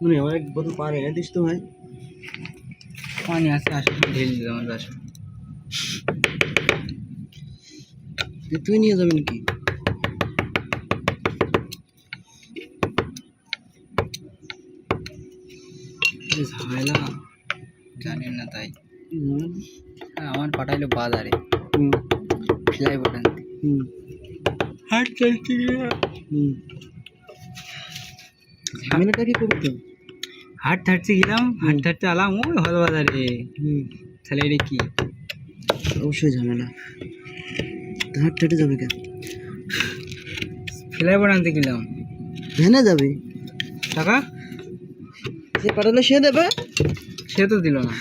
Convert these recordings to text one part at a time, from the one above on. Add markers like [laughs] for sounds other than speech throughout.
মানে আমার এক বোতল পানি এনে দিস তো ভাই পানি আছে আসো ঢেলে দিলাম আমার আসো যে তুই নিয়ে যাবি নাকি এই ঝামেলা জানেন না তাই হুম আর আমার পাঠাইলো বাজারে হুম ফ্লাই বাটন হুম হাট চলছে হুম। ঝামেলাটা কি করতো? হাট থাটতে গেলাম হাট আলাম ওই হল বাজারে হুম। তাহলে এটা কি? অবশ্যই ঝামেলা। হাট ঠেটে যাবে কেন? ফ্লাই বাটনতে গেলাম। ভেনে যাবে? টাকা? সে পাঠালে সে দেবে? সে তো দিল না।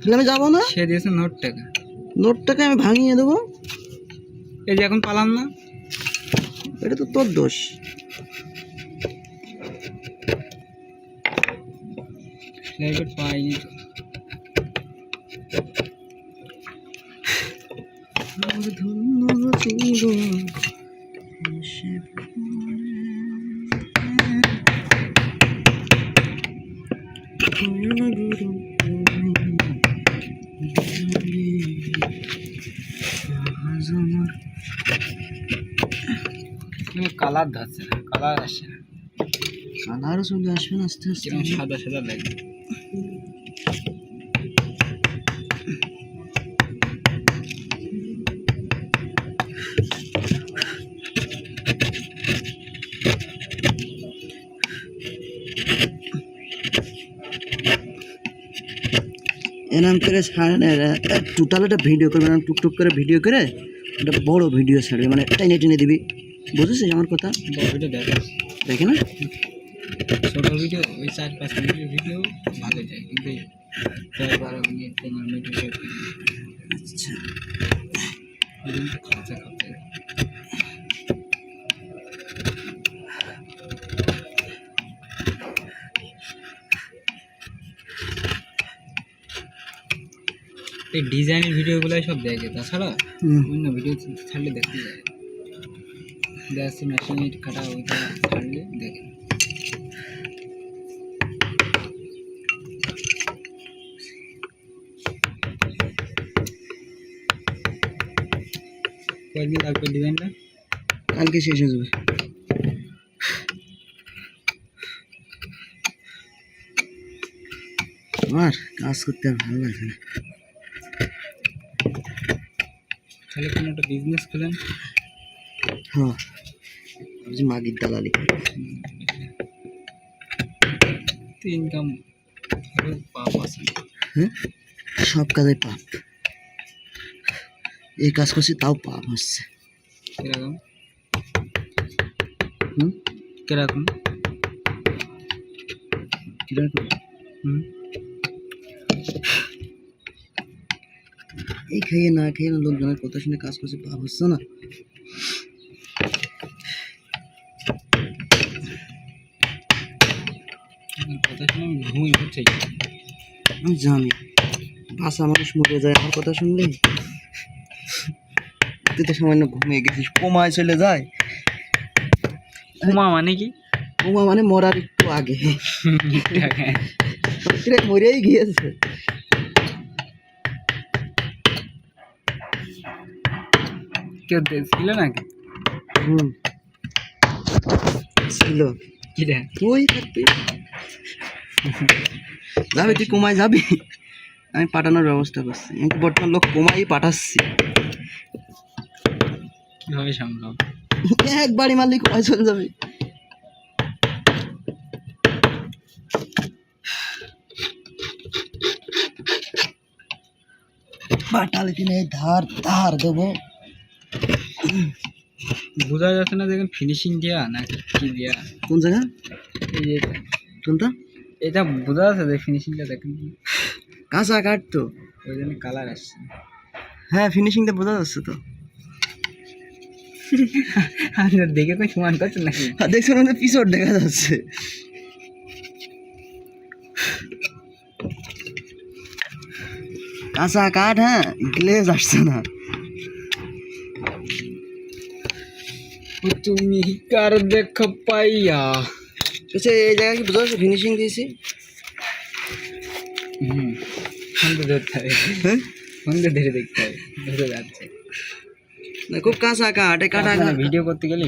তাহলে আমি যাব না? সে দিয়েছে নোট টাকা। নোটটাকে আমি ভাঙিয়ে দেবো। এই যে এখন পালাম না? এটা তো তোর দোষ। পাইনি তো। ধন্য ছিল সে কালার ধরছে না কালার আসছে না। কালারও চলে আসবে না আস্তে আস্তে। সাদা সাদা লাগে এনাম করে টোটাল একটা ভিডিও করবে এরম টুকটুক করে ভিডিও করে একটা বড় ভিডিও ছাড়বে মানে টেনে টেনে দিবি। বুঝেছিস আমার কথা? ভিডিও দেখা দেখে না? ছোটো ভিডিও ওই চার পাঁচ মিনিটের ভিডিও ভালো যায় কিন্তু এই বারো মিনিট পনেরো মিনিট আচ্ছা। এই ডিজাইনের ভিডিওগুলো সব দেখে। তাছাড়া অন্য ভিডিও ছাড়লে দেখতে যায় দেখাচ্ছি মেশিনের কাটা ওইটা ছাড়লে দেখে। কয়েকদিন লাগবে ডিজাইনটা কালকে শেষ হয়ে যাবে। আমার কাজ করতে আর ভালো লাগে না। তাহলে কোনো একটা বিজনেস খুলেন। হ্যাঁ। মাগির দালালি ইনকাম পাপ আছে। হ্যাঁ? সব কাজে পাপ। এই কাজ করছি তাও পাপ হচ্ছে। কীরকম? হুম? কীরকম? কীরকম? হুম? এই খেয়ে না খেয়ে না লোকজনের কথা শুনে কাজ করছে পাপ হচ্ছে না? কথা শুনে আমি জানি। বাসা মানুষ মরে যায় আমার কথা শুনলে? তুই তো সামান্য ঘুমিয়ে গেছিস কোমায় চলে যায়। ঘুমা মানে কি? কোমা মানে মরার একটু আগে। [laughs] রে মরেই গিয়েছে। কেউ ছিল নাকি? হুম। ছিল। কি রে? তুই থাকবি। যাবি তুই কোমায় যাবি? আমি পাঠানোর ব্যবস্থা করছি। আমি তো বর্তমান লোক কোমাই পাঠাচ্ছি। কীভাবে সামলাও একবারই মারলি কোমায় চলে যাবে। পাঠালে কিনে ধার ধার দেবো। বোঝা যাচ্ছে না দেখুন ফিনিশিং দেওয়া না কি দেওয়া কোন জায়গা? এই যে কোনটা? এটা বোঝা যাচ্ছে যে ফিনিশিংটা দেখুন। কাঁচা কাঠ তো। ওই জন্য কালার আসছে। হ্যাঁ ফিনিশিংটা বোঝা যাচ্ছে তো। আপনার দেখে তো সমান করছেন নাকি? আর দেখছ আমাদের পিছর দেখা যাচ্ছে। কাঁচা কাঠ হ্যাঁ গ্লেজ আসছে না ও তুমি কার দেখা পাইয়া আচ্ছা এই জায়গায় কি বুঝতে পারছ ফিনিশিং দিয়েছি হুম ফোনটা ধরতে হবে হ্যাঁ ফোনটা ধরে দেখতে হবে বোঝা যাচ্ছে না খুব কাঁচা কাঠ এই কাটা ভিডিও করতে গেলে